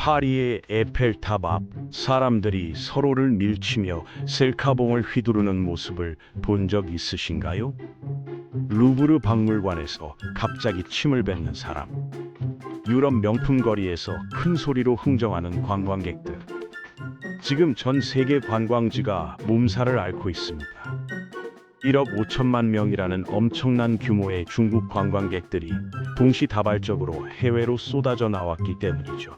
파리의 에펠탑 앞 사람들이 서로를 밀치며 셀카봉을 휘두르는 모습을 본 적 있으신가요? 루브르 박물관에서 갑자기 침을 뱉는 사람. 유럽 명품 거리에서 큰 소리로 흥정하는 관광객들. 지금 전 세계 관광지가 몸살을 앓고 있습니다. 1억 5천만 명이라는 엄청난 규모의 중국 관광객들이 동시다발적으로 해외로 쏟아져 나왔기 때문이죠.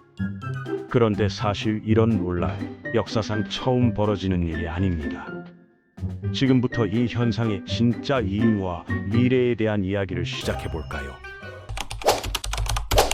그런데 사실 이런 논란 역사상 처음 벌어지는 일이 아닙니다. 지금부터 이 현상의 진짜 이유와 미래에 대한 이야기를 시작해 볼까요?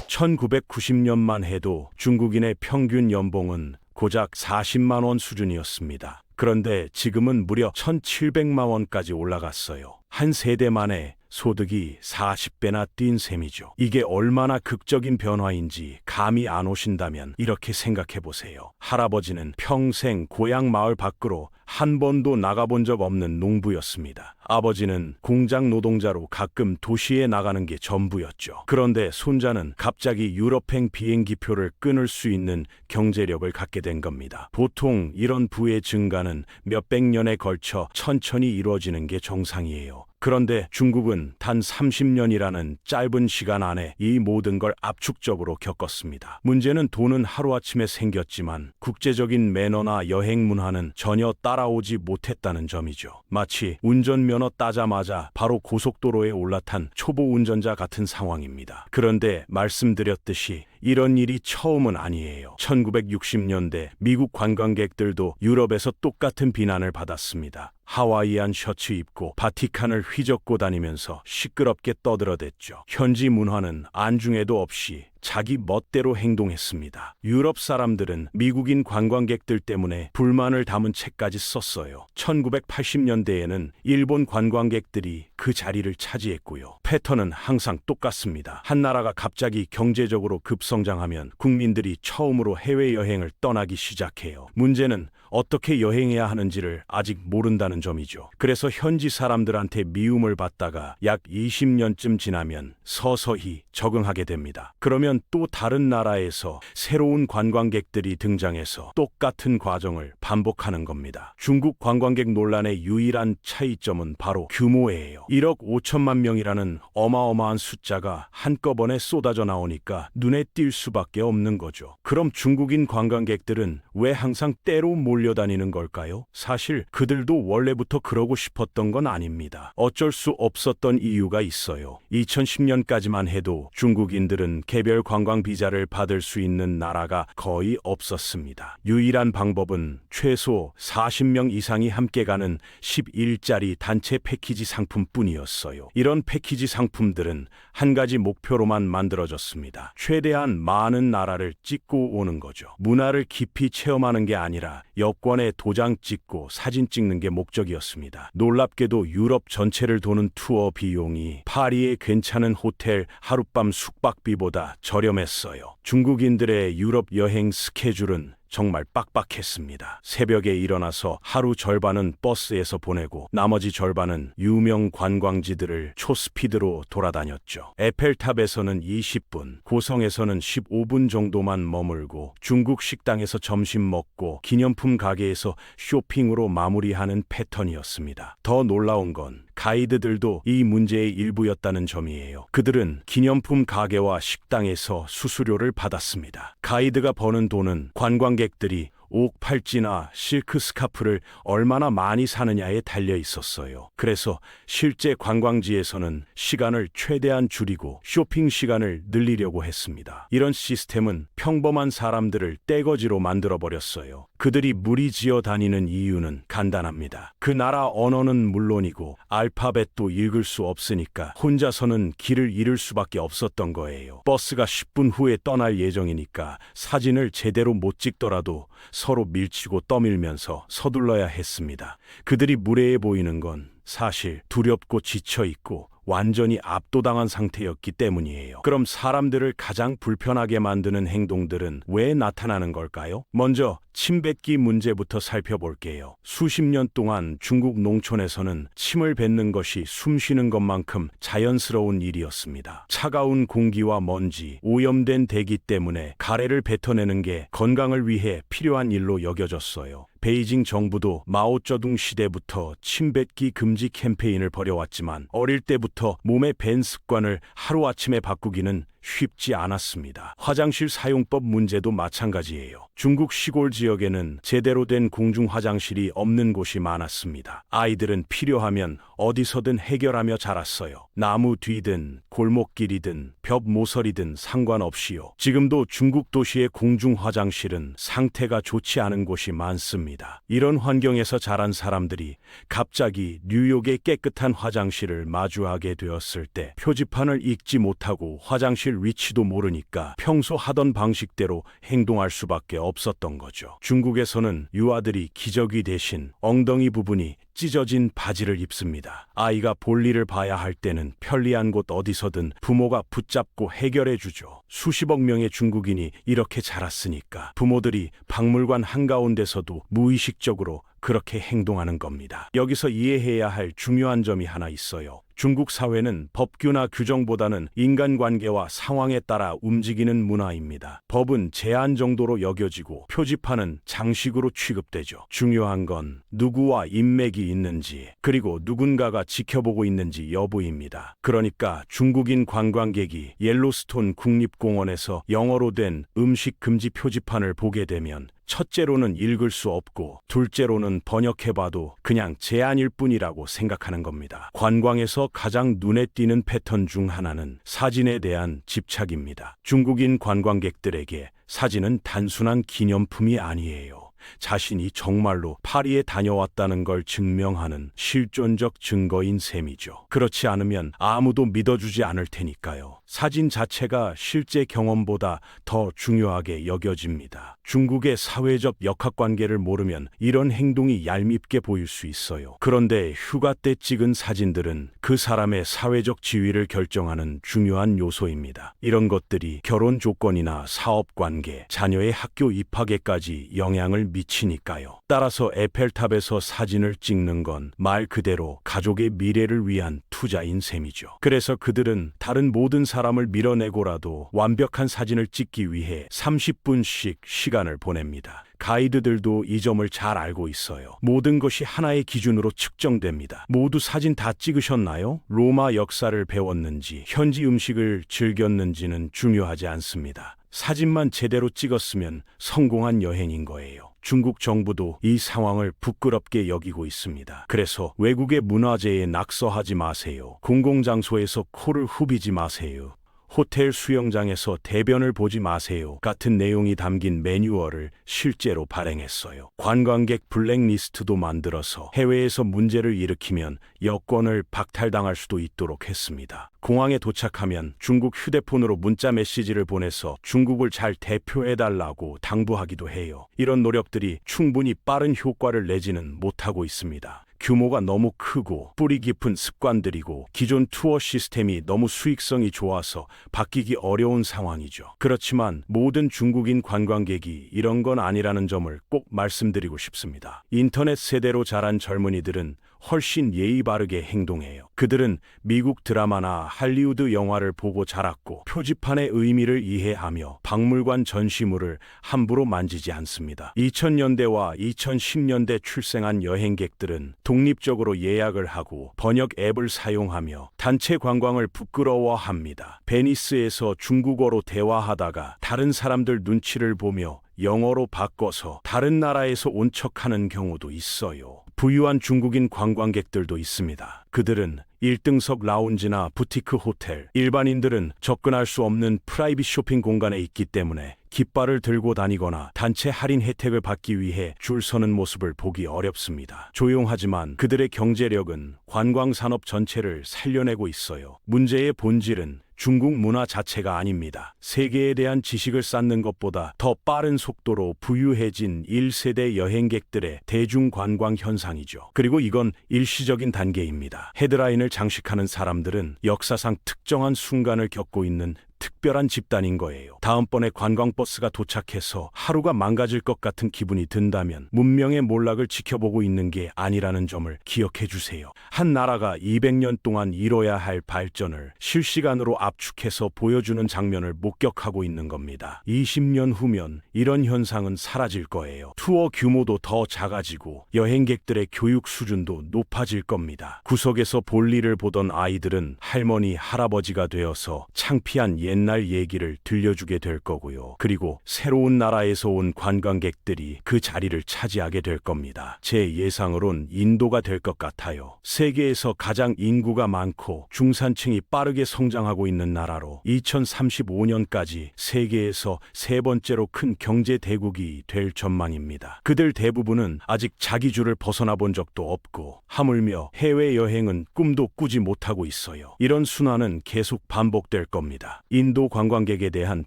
1990년만 해도 중국인의 평균 연봉은 고작 40만 원 수준이었습니다. 그런데 지금은 무려 1,700만 원까지 올라갔어요. 한 세대 만에 소득이 40배나 뛴 셈이죠. 이게 얼마나 극적인 변화인지 감이 안 오신다면 이렇게 생각해 보세요. 할아버지는 평생 고향 마을 밖으로 한 번도 나가본 적 없는 농부였습니다. 아버지는 공장 노동자로 가끔 도시에 나가는 게 전부였죠. 그런데 손자는 갑자기 유럽행 비행기표를 끊을 수 있는 경제력을 갖게 된 겁니다. 보통 이런 부의 증가는 몇백 년에 걸쳐 천천히 이루어지는 게 정상이에요. 그런데 중국은 단 30년이라는 짧은 시간 안에 이 모든 걸 압축적으로 겪었습니다. 문제는 돈은 하루아침에 생겼지만 국제적인 매너나 여행 문화는 전혀 따라오지 못했다는 점이죠. 마치 운전면 허 따자마자 바로 고속도로에 올라탄 초보 운전자 같은 상황입니다. 그런데 말씀드렸듯이 이런 일이 처음은 아니에요. 1960년대 미국 관광객들도 유럽에서 똑같은 비난을 받았습니다. 하와이안 셔츠 입고 바티칸을 휘젓고 다니면서 시끄럽게 떠들어댔죠. 현지 문화는 안중에도 없이 자기 멋대로 행동했습니다. 유럽 사람들은 미국인 관광객들 때문에 불만을 담은 책까지 썼어요. 1980년대에는 일본 관광객들이 그 자리를 차지했고요. 패턴은 항상 똑같습니다. 한 나라가 갑자기 경제적으로 급성장하면 국민들이 처음으로 해외여행을 떠나기 시작해요. 문제는 어떻게 여행해야 하는지를 아직 모른다는 점이죠. 그래서 현지 사람들한테 미움을 받다가 약 20년쯤 지나면 서서히 적응하게 됩니다. 그러면 또 다른 나라에서 새로운 관광객들이 등장해서 똑같은 과정을 반복하는 겁니다. 중국 관광객 논란의 유일한 차이점은 바로 규모예요. 1억 5천만 명이라는 어마어마한 숫자가 한꺼번에 쏟아져 나오니까 눈에 띌 수밖에 없는 거죠. 그럼 중국인 관광객들은 왜 항상 때로 몰 려다니는 걸까요? 사실 그들도 원래부터 그러고 싶었던 건 아닙니다. 어쩔 수 없었던 이유가 있어요. 2010년까지만 해도 중국인들은 개별 관광 비자를 받을 수 있는 나라가 거의 없었습니다. 유일한 방법은 최소 40명 이상이 함께 가는 10일짜리 단체 패키지 상품뿐이었어요. 이런 패키지 상품들은 한 가지 목표로만 만들어졌습니다. 최대한 많은 나라를 찍고 오는 거죠. 문화를 깊이 체험하는 게 아니라 여권에 도장 찍고 사진 찍는 게 목적이었습니다. 놀랍게도 유럽 전체를 도는 투어 비용이 파리의 괜찮은 호텔 하룻밤 숙박비보다 저렴했어요. 중국인들의 유럽 여행 스케줄은 정말 빡빡했습니다. 새벽에 일어나서 하루 절반은 버스에서 보내고 나머지 절반은 유명 관광지들을 초스피드로 돌아다녔죠. 에펠탑에서는 20분, 고성에서는 15분 정도만 머물고 중국 식당에서 점심 먹고 기념품 가게에서 쇼핑으로 마무리하는 패턴이었습니다. 더 놀라운 건 가이드들도 이 문제의 일부였다는 점이에요. 그들은 기념품 가게와 식당에서 수수료를 받았습니다. 가이드가 버는 돈은 관광객들이 옥 팔찌나 실크 스카프를 얼마나 많이 사느냐에 달려 있었어요. 그래서 실제 관광지에서는 시간을 최대한 줄이고 쇼핑 시간을 늘리려고 했습니다. 이런 시스템은 평범한 사람들을 떼거지로 만들어 버렸어요. 그들이 무리지어 다니는 이유는 간단합니다. 그 나라 언어는 물론이고 알파벳도 읽을 수 없으니까 혼자서는 길을 잃을 수밖에 없었던 거예요. 버스가 10분 후에 떠날 예정이니까 사진을 제대로 못 찍더라도 서로 밀치고 떠밀면서 서둘러야 했습니다. 그들이 무례해 보이는 건 사실 두렵고 지쳐 있고 완전히 압도당한 상태였기 때문이에요. 그럼 사람들을 가장 불편하게 만드는 행동들은 왜 나타나는 걸까요? 먼저 침 뱉기 문제부터 살펴볼게요. 수십 년 동안 중국 농촌에서는 침을 뱉는 것이 숨 쉬는 것만큼 자연스러운 일이었습니다. 차가운 공기와 먼지, 오염된 대기 때문에 가래를 뱉어내는 게 건강을 위해 필요한 일로 여겨졌어요. 베이징 정부도 마오쩌둥 시대부터 침뱉기 금지 캠페인을 벌여왔지만 어릴 때부터 몸의 밴 습관을 하루아침에 바꾸기는 쉽지 않았습니다. 화장실 사용법 문제도 마찬가지예요. 중국 시골 지역에는 제대로 된 공중 화장실이 없는 곳이 많았습니다. 아이들은 필요하면 어디서든 해결하며 자랐어요. 나무 뒤든 골목길이든 벽 모서리든 상관없이요. 지금도 중국 도시의 공중 화장실은 상태가 좋지 않은 곳이 많습니다. 이런 환경에서 자란 사람들이 갑자기 뉴욕의 깨끗한 화장실을 마주하게 되었을 때 표지판을 읽지 못하고 화장실 위치도 모르니까 평소 하던 방식대로 행동할 수밖에 없었던 거죠. 중국에서는 유아들이 기저귀 대신 엉덩이 부분이 찢어진 바지를 입습니다. 아이가 볼일을 봐야 할 때는 편리한 곳 어디서든 부모가 붙잡고 해결해 주죠. 수십억 명의 중국인이 이렇게 자랐으니까 부모들이 박물관 한가운데서도 무의식적으로 그렇게 행동하는 겁니다. 여기서 이해해야 할 중요한 점이 하나 있어요. 중국 사회는 법규나 규정보다는 인간관계와 상황에 따라 움직이는 문화입니다. 법은 제한 정도로 여겨지고 표지판은 장식으로 취급되죠. 중요한 건 누구와 인맥이 있는지 그리고 누군가가 지켜보고 있는지 여부입니다. 그러니까 중국인 관광객이 옐로스톤 국립공원에서 영어로 된 음식 금지 표지판을 보게 되면 첫째로는 읽을 수 없고 둘째로는 번역해봐도 그냥 제안일 뿐이라고 생각하는 겁니다. 관광에서 가장 눈에 띄는 패턴 중 하나는 사진에 대한 집착입니다. 중국인 관광객들에게 사진은 단순한 기념품이 아니에요. 자신이 정말로 파리에 다녀왔다는 걸 증명하는 실존적 증거인 셈이죠. 그렇지 않으면 아무도 믿어주지 않을 테니까요. 사진 자체가 실제 경험보다 더 중요하게 여겨집니다. 중국의 사회적 역학 관계를 모르면 이런 행동이 얄밉게 보일 수 있어요. 그런데 휴가 때 찍은 사진들은 그 사람의 사회적 지위를 결정하는 중요한 요소입니다. 이런 것들이 결혼 조건이나 사업 관계, 자녀의 학교 입학에까지 영향을 미치니까요. 따라서 에펠탑에서 사진을 찍는 건 말 그대로 가족의 미래를 위한 투자인 셈이죠. 그래서 그들은 다른 모든 사람을 밀어내고라도 완벽한 사진을 찍기 위해 30분씩 시간을 보냅니다. 가이드들도 이 점을 잘 알고 있어요. 모든 것이 하나의 기준으로 측정됩니다. 모두 사진 다 찍으셨나요? 로마 역사를 배웠는지, 현지 음식을 즐겼는지는 중요하지 않습니다. 사진만 제대로 찍었으면 성공한 여행인 거예요. 중국 정부도 이 상황을 부끄럽게 여기고 있습니다. 그래서 외국의 문화재에 낙서하지 마세요. 공공장소에서 코를 후비지 마세요. 호텔 수영장에서 대변을 보지 마세요. 같은 내용이 담긴 매뉴얼을 실제로 발행했어요. 관광객 블랙리스트도 만들어서 해외에서 문제를 일으키면 여권을 박탈당할 수도 있도록 했습니다. 공항에 도착하면 중국 휴대폰으로 문자 메시지를 보내서 중국을 잘 대표해달라고 당부하기도 해요. 이런 노력들이 충분히 빠른 효과를 내지는 못하고 있습니다. 규모가 너무 크고 뿌리 깊은 습관들이고 기존 투어 시스템이 너무 수익성이 좋아서 바뀌기 어려운 상황이죠. 그렇지만 모든 중국인 관광객이 이런 건 아니라는 점을 꼭 말씀드리고 싶습니다. 인터넷 세대로 자란 젊은이들은 훨씬 예의 바르게 행동해요. 그들은 미국 드라마나 할리우드 영화를 보고 자랐고 표지판의 의미를 이해하며 박물관 전시물을 함부로 만지지 않습니다. 2000년대와 2010년대 출생한 여행객들은 독립적으로 예약을 하고 번역 앱을 사용하며 단체 관광을 부끄러워합니다. 베니스에서 중국어로 대화하다가 다른 사람들 눈치를 보며 영어로 바꿔서 다른 나라에서 온 척하는 경우도 있어요. 부유한 중국인 관광객들도 있습니다. 그들은 1등석 라운지나 부티크 호텔, 일반인들은 접근할 수 없는 프라이빗 쇼핑 공간에 있기 때문에 깃발을 들고 다니거나 단체 할인 혜택을 받기 위해 줄 서는 모습을 보기 어렵습니다. 조용하지만 그들의 경제력은 관광 산업 전체를 살려내고 있어요. 문제의 본질은 중국 문화 자체가 아닙니다. 세계에 대한 지식을 쌓는 것보다 더 빠른 속도로 부유해진 1세대 여행객들의 대중 관광 현상이죠. 그리고 이건 일시적인 단계입니다. 헤드라인을 장식하는 사람들은 역사상 특정한 순간을 겪고 있는 특별한 집단인 거예요. 다음번에 관광버스가 도착해서 하루가 망가질 것 같은 기분이 든다면 문명의 몰락을 지켜보고 있는 게 아니라는 점을 기억해 주세요. 한 나라가 200년 동안 이뤄야 할 발전을 실시간으로 압축해서 보여주는 장면을 목격하고 있는 겁니다. 20년 후면 이런 현상은 사라질 거예요. 투어 규모도 더 작아지고 여행객들의 교육 수준도 높아질 겁니다. 구석에서 볼일을 보던 아이들은 할머니, 할아버지가 되어서 창피한 옛날 얘기를 들려주게 될 거고요. 그리고 새로운 나라에서 온 관광객들이 그 자리를 차지하게 될 겁니다. 제 예상으론 인도가 될 것 같아요. 세계에서 가장 인구가 많고 중산층이 빠르게 성장하고 있는 나라로 2035년까지 세계에서 세 번째로 큰 경제 대국이 될 전망입니다. 그들 대부분은 아직 자기 줄을 벗어나 본 적도 없고 하물며 해외 여행은 꿈도 꾸지 못하고 있어요. 이런 순환은 계속 반복될 겁니다. 인도 관광객에 대한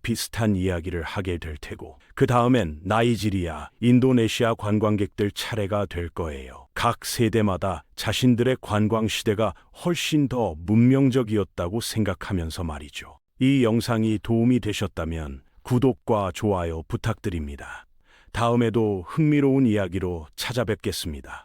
비슷한 이야기를 하게 될 테고 그 다음엔 나이지리아, 인도네시아 관광객들 차례가 될 거예요. 각 세대마다 자신들의 관광 시대가 훨씬 더 문명적이었다고 생각하면서 말이죠. 이 영상이 도움이 되셨다면 구독과 좋아요 부탁드립니다. 다음에도 흥미로운 이야기로 찾아뵙겠습니다.